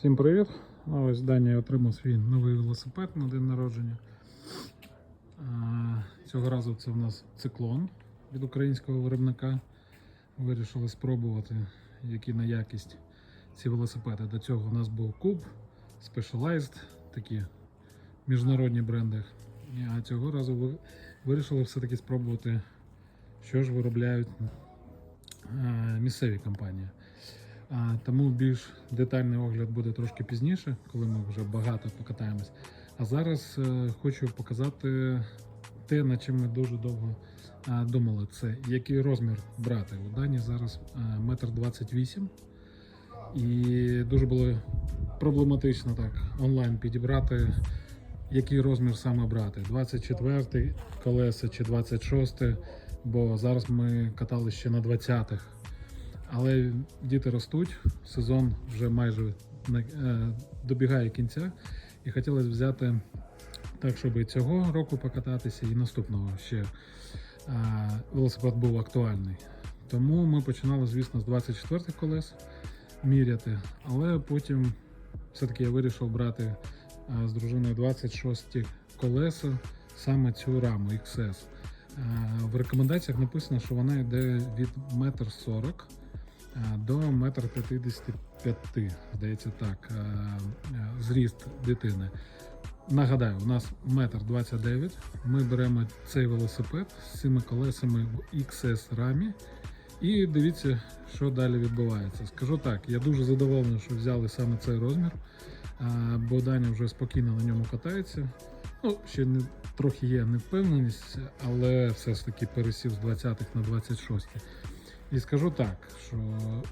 Всім привіт! Ну, Ось Даня отримав свій новий велосипед на день народження. Цього разу це в нас циклон від українського виробника. Вирішили спробувати, які на якість ці велосипеди. До цього у нас був Куб, Specialized, такі міжнародні бренди. А цього разу вирішили все-таки спробувати, що ж виробляють місцеві компанії. Тому більш детальний огляд буде трошки пізніше, коли ми вже багато покатаємось. А зараз е, хочу показати те, над чим ми дуже довго е, думали. Це який розмір брати. У Дані зараз е, метр двадцять вісім. І дуже було проблематично так онлайн підібрати, який розмір саме брати. 24 колеса чи 26, бо зараз ми катали ще на 20-х. Але діти ростуть, сезон вже майже е, добігає кінця, і хотілося взяти так, щоб і цього року покататися, і наступного ще е, велосипед був актуальний. Тому ми починали, звісно, з 24 колес міряти, але потім все-таки я вирішив брати е, з дружиною 26 колеса, саме цю раму XS. В рекомендаціях написано, що вона йде від 1,40 м до 1,55 м, здається так, е, е, зріст дитини. Нагадаю, у нас 1,29 м. Ми беремо цей велосипед з цими колесами в XS рамі. І дивіться, що далі відбувається. Скажу так, я дуже задоволений, що взяли саме цей розмір, бо Даня вже спокійно на ньому катається. Ну, ще не, трохи є невпевненість, але все ж таки пересів з 20-х на 26. І скажу так, що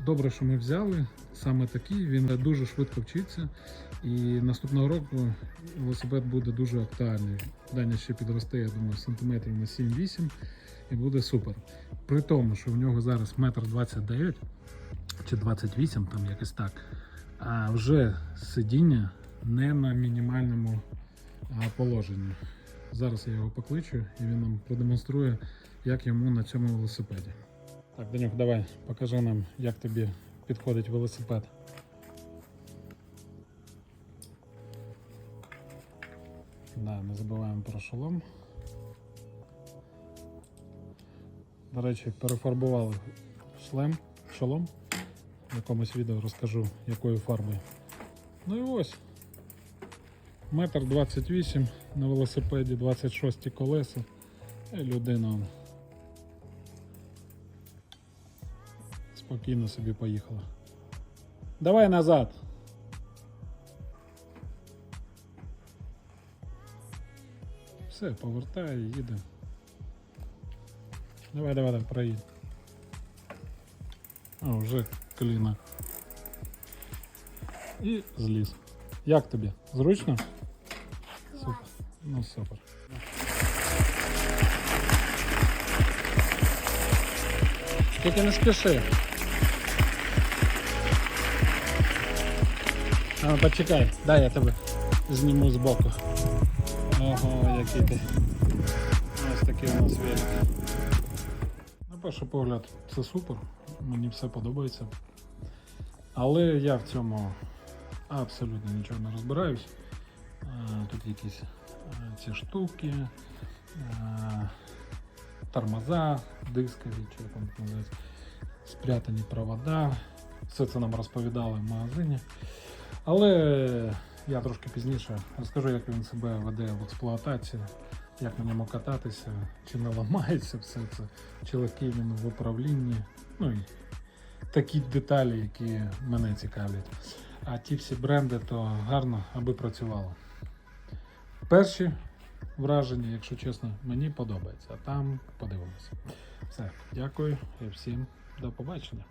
добре, що ми взяли саме такий, він дуже швидко вчиться. І наступного року велосипед буде дуже актуальний. Даня ще підросте, я думаю, сантиметрів на 7-8 і буде супер. При тому, що в нього зараз метр 29 чи 28, там якось так, а вже сидіння не на мінімальному положенні. Зараз я його покличу і він нам продемонструє, як йому на цьому велосипеді. Так, Данюк, давай, покажи нам, як тобі підходить велосипед. Да, не забуваємо про шолом. До речі, перефарбували шлем, шолом. В якомусь відео розкажу, якою фарбою. Ну і ось. Метр 28 на велосипеді 26 колеса. І людина спокійно собі поїхала. Давай назад. Все, повертає, їде. Давай, давай, давай, проїдь. А, вже коліна. І зліз. Як тобі? Зручно? Супер. Ну супер. Тільки не спіши. А, почекай, дай я тебе зніму з боку. Ого, який ти. Ось такий у нас велик. На перший погляд це супер, мені все подобається. Але я в цьому абсолютно нічого не розбираюсь. Тут якісь ці штуки, тормоза, дискові, чи як там називається, спрятані провода. Все це нам розповідали в магазині. Але я трошки пізніше розкажу, як він себе веде в експлуатації, як на ньому кататися, чи не ламається все це, чи легкий він в управлінні. Ну і такі деталі, які мене цікавлять. А ті всі бренди то гарно, аби працювало. Перші враження, якщо чесно, мені подобається. А там подивимося. Все, дякую і всім до побачення.